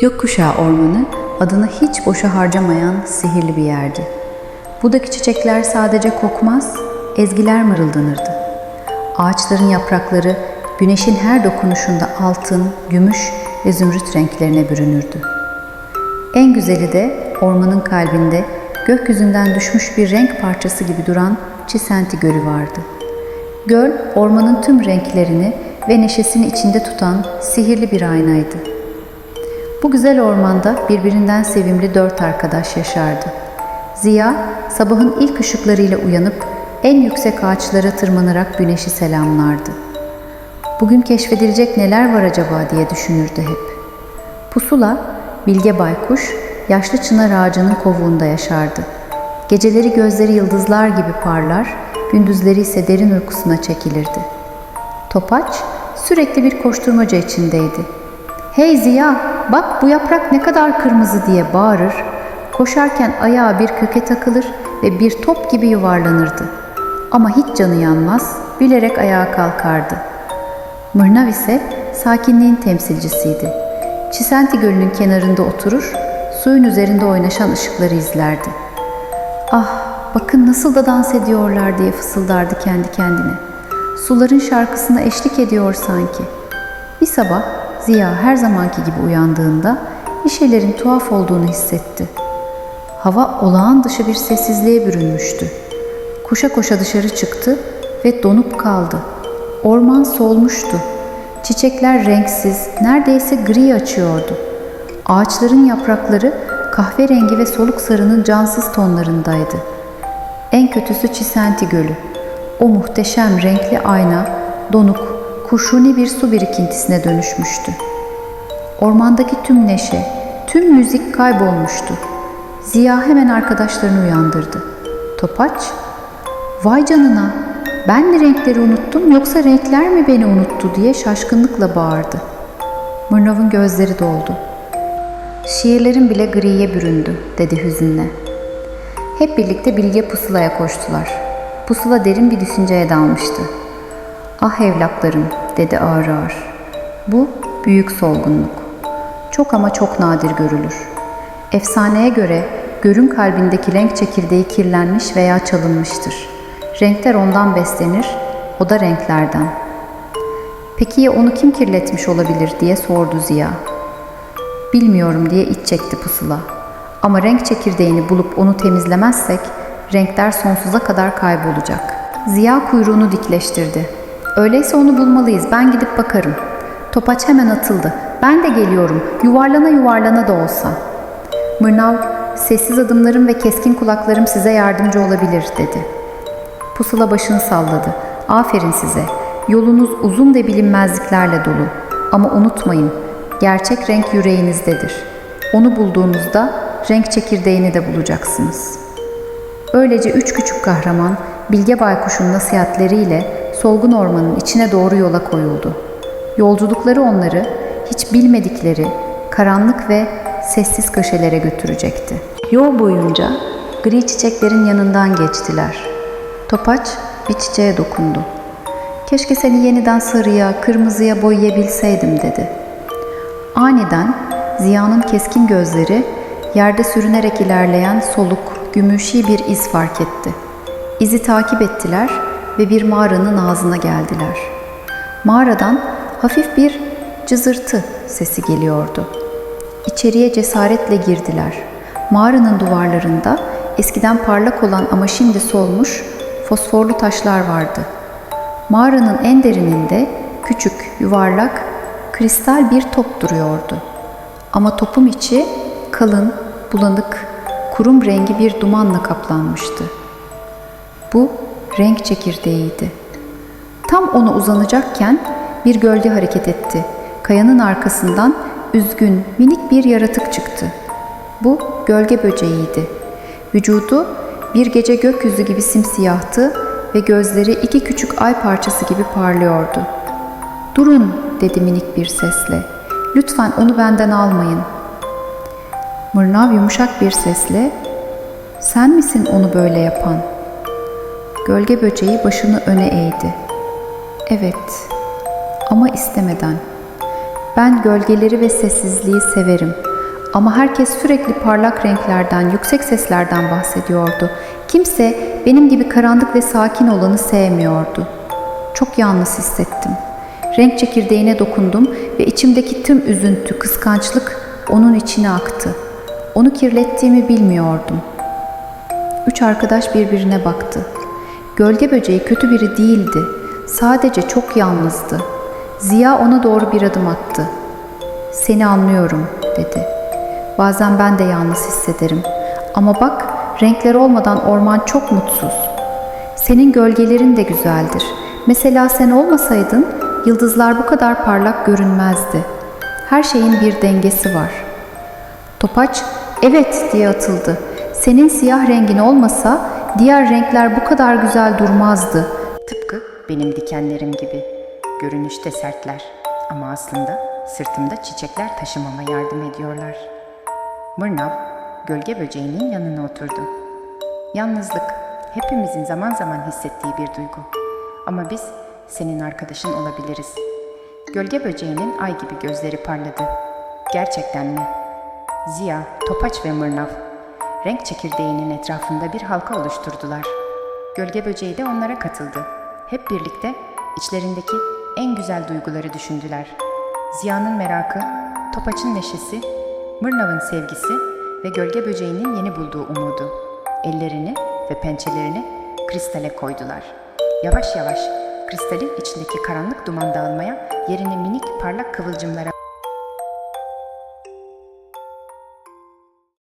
Gökkuşağı Ormanı adını hiç boşa harcamayan sihirli bir yerdi. Buradaki çiçekler sadece kokmaz, ezgiler mırıldanırdı. Ağaçların yaprakları güneşin her dokunuşunda altın, gümüş ve zümrüt renklerine bürünürdü. En güzeli de ormanın kalbinde gökyüzünden düşmüş bir renk parçası gibi duran Çisenti Gölü vardı. Göl, ormanın tüm renklerini ve neşesini içinde tutan sihirli bir aynaydı. Bu güzel ormanda birbirinden sevimli dört arkadaş yaşardı. Ziya, sabahın ilk ışıklarıyla uyanıp en yüksek ağaçlara tırmanarak güneşi selamlardı. Bugün keşfedilecek neler var acaba diye düşünürdü hep. Pusula, Bilge Baykuş, yaşlı çınar ağacının kovuğunda yaşardı. Geceleri gözleri yıldızlar gibi parlar, gündüzleri ise derin uykusuna çekilirdi. Topaç sürekli bir koşturmaca içindeydi. Hey Ziya, bak bu yaprak ne kadar kırmızı diye bağırır, koşarken ayağı bir köke takılır ve bir top gibi yuvarlanırdı. Ama hiç canı yanmaz, bilerek ayağa kalkardı. Mırnav ise sakinliğin temsilcisiydi. Çisenti Gölü'nün kenarında oturur, suyun üzerinde oynaşan ışıkları izlerdi. Ah, bakın nasıl da dans ediyorlar diye fısıldardı kendi kendine. Suların şarkısına eşlik ediyor sanki. Bir sabah Ziya her zamanki gibi uyandığında bir şeylerin tuhaf olduğunu hissetti. Hava olağan dışı bir sessizliğe bürünmüştü. Koşa koşa dışarı çıktı ve donup kaldı. Orman solmuştu. Çiçekler renksiz, neredeyse gri açıyordu. Ağaçların yaprakları kahverengi ve soluk sarının cansız tonlarındaydı. En kötüsü Çisenti Gölü. O muhteşem renkli ayna, donuk, kurşuni bir su birikintisine dönüşmüştü. Ormandaki tüm neşe, tüm müzik kaybolmuştu. Ziya hemen arkadaşlarını uyandırdı. Topaç, ''Vay canına, ben mi renkleri unuttum yoksa renkler mi beni unuttu?'' diye şaşkınlıkla bağırdı. Mırnov'un gözleri doldu. ''Şiirlerin bile griye büründü.'' dedi hüzünle. Hep birlikte bilge pusulaya koştular. Pusula derin bir düşünceye dalmıştı. ''Ah evlatlarım'' dedi ağır ağır. ''Bu büyük solgunluk. Çok ama çok nadir görülür. Efsaneye göre görün kalbindeki renk çekirdeği kirlenmiş veya çalınmıştır. Renkler ondan beslenir, o da renklerden. Peki ya onu kim kirletmiş olabilir diye sordu Ziya. Bilmiyorum diye iç çekti pusula. Ama renk çekirdeğini bulup onu temizlemezsek renkler sonsuza kadar kaybolacak. Ziya kuyruğunu dikleştirdi. Öyleyse onu bulmalıyız. Ben gidip bakarım. Topaç hemen atıldı. Ben de geliyorum. Yuvarlana yuvarlana da olsa. Mırnav, sessiz adımlarım ve keskin kulaklarım size yardımcı olabilir dedi. Pusula başını salladı. Aferin size. Yolunuz uzun ve bilinmezliklerle dolu. Ama unutmayın, gerçek renk yüreğinizdedir. Onu bulduğunuzda renk çekirdeğini de bulacaksınız. Böylece üç küçük kahraman Bilge Baykuş'un nasihatleriyle solgun ormanın içine doğru yola koyuldu. Yolculukları onları hiç bilmedikleri karanlık ve sessiz köşelere götürecekti. Yol boyunca gri çiçeklerin yanından geçtiler. Topaç bir çiçeğe dokundu. Keşke seni yeniden sarıya, kırmızıya boyayabilseydim dedi. Aniden Ziya'nın keskin gözleri yerde sürünerek ilerleyen soluk, gümüşi bir iz fark etti. İzi takip ettiler ve bir mağaranın ağzına geldiler. Mağaradan hafif bir cızırtı sesi geliyordu. İçeriye cesaretle girdiler. Mağaranın duvarlarında eskiden parlak olan ama şimdi solmuş fosforlu taşlar vardı. Mağaranın en derininde küçük, yuvarlak, kristal bir top duruyordu. Ama topun içi kalın, bulanık, kurum rengi bir dumanla kaplanmıştı. Bu renk çekirdeğiydi. Tam ona uzanacakken bir gölge hareket etti. Kayanın arkasından üzgün, minik bir yaratık çıktı. Bu gölge böceğiydi. Vücudu bir gece gökyüzü gibi simsiyahtı ve gözleri iki küçük ay parçası gibi parlıyordu. Durun dedi minik bir sesle. Lütfen onu benden almayın. Mırnav yumuşak bir sesle sen misin onu böyle yapan? Gölge böceği başını öne eğdi. Evet ama istemeden. Ben gölgeleri ve sessizliği severim Ama herkes sürekli parlak renklerden, yüksek seslerden bahsediyordu. Kimse benim gibi karanlık ve sakin olanı sevmiyordu. Çok yalnız hissettim. Renk çekirdeğine dokundum ve içimdeki tüm üzüntü, kıskançlık onun içine aktı. Onu kirlettiğimi bilmiyordum. Üç arkadaş birbirine baktı. Gölge böceği kötü biri değildi. Sadece çok yalnızdı. Ziya ona doğru bir adım attı. Seni anlıyorum, dedi. Bazen ben de yalnız hissederim. Ama bak, renkler olmadan orman çok mutsuz. Senin gölgelerin de güzeldir. Mesela sen olmasaydın, yıldızlar bu kadar parlak görünmezdi. Her şeyin bir dengesi var. Topaç, evet diye atıldı. Senin siyah rengin olmasa, diğer renkler bu kadar güzel durmazdı. Tıpkı benim dikenlerim gibi. Görünüşte sertler ama aslında sırtımda çiçekler taşımama yardım ediyorlar. Mırnav, gölge böceğinin yanına oturdu. Yalnızlık, hepimizin zaman zaman hissettiği bir duygu. Ama biz senin arkadaşın olabiliriz. Gölge böceğinin ay gibi gözleri parladı. Gerçekten mi? Ziya, Topaç ve Mırnav, renk çekirdeğinin etrafında bir halka oluşturdular. Gölge böceği de onlara katıldı. Hep birlikte içlerindeki en güzel duyguları düşündüler. Ziya'nın merakı, Topaç'ın neşesi, Mırnav'ın sevgisi ve gölge böceğinin yeni bulduğu umudu. Ellerini ve pençelerini kristale koydular. Yavaş yavaş kristalin içindeki karanlık duman dağılmaya, yerini minik parlak kıvılcımlara